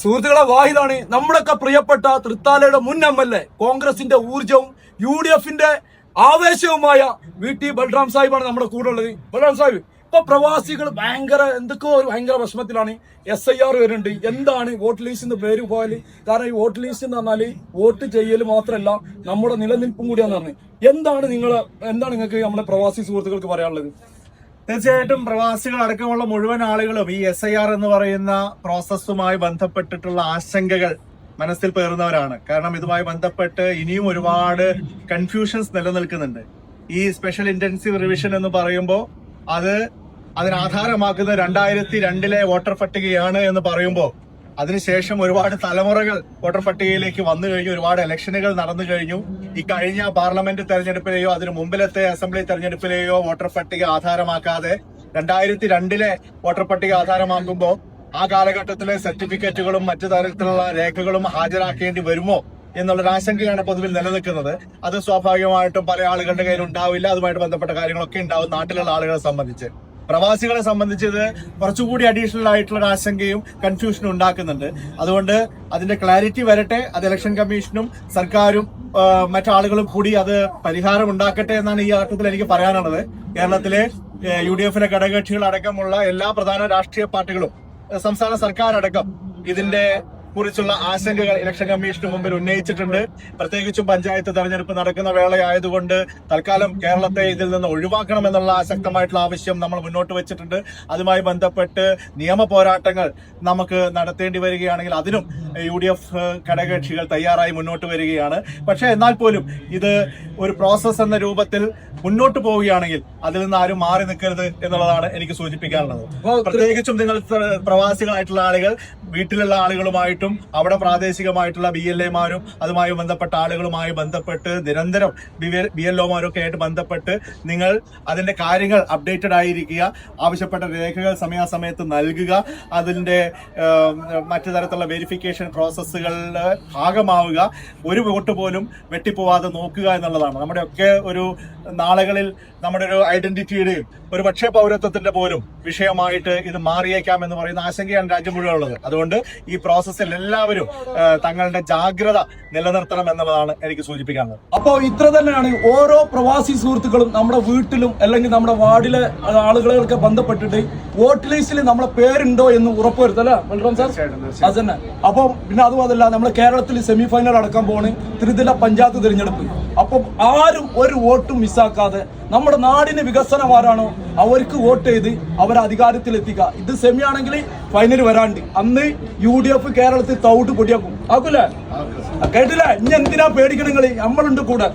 സുഹൃത്തുക്കളെ വാഹിദാണ്. നമ്മളൊക്കെ പ്രിയപ്പെട്ട തൃത്താലയുടെ മുൻ എം എൽ എ കോൺഗ്രസിന്റെ ഊർജവും യു ഡി എഫിന്റെ ആവേശവുമായ വി ടി ബൽറാം സാഹിബാണ് നമ്മുടെ കൂടെ ഉള്ളത്. ബൽറാം സാഹിബ് ഇപ്പൊ പ്രവാസികൾ ഭയങ്കര എന്തൊക്കെയോ ഒരു ഭയങ്കര വിഷമത്തിലാണ്. എസ് ഐ ആർ വരുന്നുണ്ട്. എന്താണ് വോട്ട് ലീസ്റ്റ് ലിസ്റ്റിന്റെ പേര് പോയാൽ? കാരണം ഈ വോട്ട് ലീസ്റ്റ് എന്ന് പറഞ്ഞാൽ വോട്ട് ചെയ്യൽ മാത്രമല്ല നമ്മുടെ നിലനിൽപ്പും കൂടിയാന്ന് പറഞ്ഞു. എന്താണ് നിങ്ങൾ എന്താണ് നിങ്ങൾക്ക് നമ്മുടെ പ്രവാസി സുഹൃത്തുക്കൾക്ക് പറയാനുള്ളത്? തീർച്ചയായിട്ടും പ്രവാസികൾ അടക്കമുള്ള മുഴുവൻ ആളുകളും ഈ എസ് ഐ ആർ എന്ന് പറയുന്ന പ്രോസസ്സുമായി ബന്ധപ്പെട്ടിട്ടുള്ള ആശങ്കകൾ മനസ്സിൽ പേറുന്നവരാണ്. കാരണം ഇതുമായി ബന്ധപ്പെട്ട് ഇനിയും ഒരുപാട് കൺഫ്യൂഷൻസ് നിലനിൽക്കുന്നുണ്ട്. ഈ സ്പെഷ്യൽ ഇന്റൻസീവ് റിവിഷൻ എന്ന് പറയുമ്പോൾ അത് അതിനാധാരമാക്കുന്ന രണ്ടായിരത്തി രണ്ടിലെ വോട്ടർ പട്ടികയാണ് എന്ന് പറയുമ്പോൾ അതിനുശേഷം ഒരുപാട് തലമുറകൾ വോട്ടർ പട്ടികയിലേക്ക് വന്നു കഴിഞ്ഞു ഒരുപാട് ഇലക്ഷനുകൾ നടന്നു കഴിഞ്ഞു. ഈ കഴിഞ്ഞ പാർലമെന്റ് തെരഞ്ഞെടുപ്പിലെയോ അതിനു മുമ്പിലത്തെ അസംബ്ലി തെരഞ്ഞെടുപ്പിലെയോ വോട്ടർ പട്ടിക ആധാരമാക്കാതെ രണ്ടായിരത്തി രണ്ടിലെ വോട്ടർ പട്ടിക ആധാരമാക്കുമ്പോൾ ആ കാലഘട്ടത്തിലെ സർട്ടിഫിക്കറ്റുകളും മറ്റു തരത്തിലുള്ള രേഖകളും ഹാജരാക്കേണ്ടി വരുമോ എന്നുള്ളൊരു ആശങ്കയാണ് പൊതുവിൽ നിലനിൽക്കുന്നത്. അത് സ്വാഭാവികമായിട്ടും പല ആളുകളുടെ കയ്യിൽ ഉണ്ടാവില്ല അതുമായിട്ട് ബന്ധപ്പെട്ട കാര്യങ്ങളൊക്കെ ഉണ്ടാവും നാട്ടിലുള്ള ആളുകളെ സംബന്ധിച്ച്. പ്രവാസികളെ സംബന്ധിച്ച് ഇത് കുറച്ചുകൂടി അഡീഷണൽ ആയിട്ടുള്ള ഒരു ആശങ്കയും കൺഫ്യൂഷനും ഉണ്ടാക്കുന്നുണ്ട്. അതുകൊണ്ട് അതിന്റെ ക്ലാരിറ്റി വരട്ടെ അത് ഇലക്ഷൻ കമ്മീഷനും സർക്കാരും മറ്റാളുകളും കൂടി അത് പരിഹാരം ഉണ്ടാക്കട്ടെ എന്നാണ് ഈ ഘട്ടത്തിൽ എനിക്ക് പറയാനുള്ളത്. കേരളത്തിലെ യു ഡി എഫിലെ ഘടകകക്ഷികൾ അടക്കമുള്ള എല്ലാ പ്രധാന രാഷ്ട്രീയ പാർട്ടികളും സംസ്ഥാന സർക്കാർ അടക്കം ഇതിന്റെ കുറിച്ചുള്ള ആശങ്കകൾ ഇലക്ഷൻ കമ്മീഷന് മുമ്പിൽ ഉന്നയിച്ചിട്ടുണ്ട്. പ്രത്യേകിച്ചും പഞ്ചായത്ത് തെരഞ്ഞെടുപ്പ് നടക്കുന്ന വേളയായതുകൊണ്ട് തൽക്കാലം കേരളത്തെ ഇതിൽ നിന്ന് ഒഴിവാക്കണമെന്നുള്ള ശക്തമായിട്ടുള്ള ആവശ്യം നമ്മൾ മുന്നോട്ട് വെച്ചിട്ടുണ്ട്. അതുമായി ബന്ധപ്പെട്ട് നിയമ പോരാട്ടങ്ങൾ നമുക്ക് നടത്തേണ്ടി വരികയാണെങ്കിൽ അതിനും യു ഡി എഫ് ഘടകകക്ഷികൾ തയ്യാറായി മുന്നോട്ട് വരികയാണ്. പക്ഷേ എന്നാൽ പോലും ഇത് ഒരു പ്രോസസ് എന്ന രൂപത്തിൽ മുന്നോട്ട് പോവുകയാണെങ്കിൽ അതിൽ നിന്ന് ആരും മാറി നിൽക്കരുത് എന്നുള്ളതാണ് എനിക്ക് സൂചിപ്പിക്കാനുള്ളത്. പ്രത്യേകിച്ചും നിങ്ങൾ പ്ര- പ്രവാസികളായിട്ടുള്ള ആളുകൾ വീട്ടിലുള്ള ആളുകളുമായിട്ടും അവിടെ പ്രാദേശികമായിട്ടുള്ള ബി എൽ എമാരും അതുമായി ബന്ധപ്പെട്ട ആളുകളുമായി ബന്ധപ്പെട്ട് നിരന്തരം ബി എൽ ഒമാരൊക്കെ ആയിട്ട് ബന്ധപ്പെട്ട് നിങ്ങൾ അതിന്റെ കാര്യങ്ങൾ അപ്ഡേറ്റഡ് ആയിരിക്കുക ആവശ്യപ്പെട്ട രേഖകൾ സമയാസമയത്ത് നൽകുക അതിന്റെ മറ്റു തരത്തിലുള്ള വെരിഫിക്കേഷൻ പ്രോസസ്സുകളിൽ ഭാഗമാവുക ഒരു വോട്ട് പോലും വെട്ടിപ്പോവാതെ നോക്കുക എന്നുള്ളതാണ്. നമ്മുടെ ഒക്കെ ഒരു നാളുകളിൽ നമ്മുടെ ഒരു ഐഡന്റിറ്റിയുടെയും ഒരു പക്ഷേ പൗരത്വത്തിന്റെ പോലും വിഷയമായിട്ട് ഇത് മാറിയേക്കാം എന്ന് പറയുന്ന ആശങ്കയാണ് രാജ്യം മുഴുവൻ ഉള്ളത്. അതുകൊണ്ട് ഈ പ്രോസസ്സിൽ എല്ലാവരും തങ്ങളുടെ ജാഗ്രത നിലനിർത്തണം എന്നുള്ളതാണ് എനിക്ക് സൂചിപ്പിക്കാനുള്ളത്. അപ്പോൾ ഇത്ര തന്നെയാണ് ഓരോ പ്രവാസി സുഹൃത്തുക്കളും നമ്മുടെ വീട്ടിലും അല്ലെങ്കിൽ നമ്മുടെ വാർഡിലെ ആളുകളൊക്കെ ബന്ധപ്പെട്ടിട്ട് വോട്ട് ലിസ്റ്റിൽ നമ്മളെ പേരുണ്ടോ എന്ന് ഉറപ്പുവരുത്തല്ലേ ബൽറാം സാർ? അപ്പൊ പിന്നെ അതും അതല്ല നമ്മൾ കേരളത്തിൽ സെമി ഫൈനൽ അടക്കാൻ പോണ് ത്രിതല പഞ്ചായത്ത് തിരഞ്ഞെടുപ്പ്. അപ്പം ആരും ഒരു വോട്ടും മിസ്സാക്കാതെ നമ്മുടെ നാടിന് വികസനം ആരാണോ അവർക്ക് വോട്ട് ചെയ്ത് അവരെ അധികാരത്തിൽ എത്തിക്കുക ഇത് സെമി ആണെങ്കിൽ ഫൈനൽ വരാണ്ട്. അന്ന് യു ഡി എഫ് കേരളത്തിൽ തൗട്ട് പൊടിയാക്കും. ആക്കൂലേ? കേട്ടില്ല? ഇനി എന്തിനാ പേടിക്കണങ്ങൾ നമ്മളുണ്ട് കൂടെ.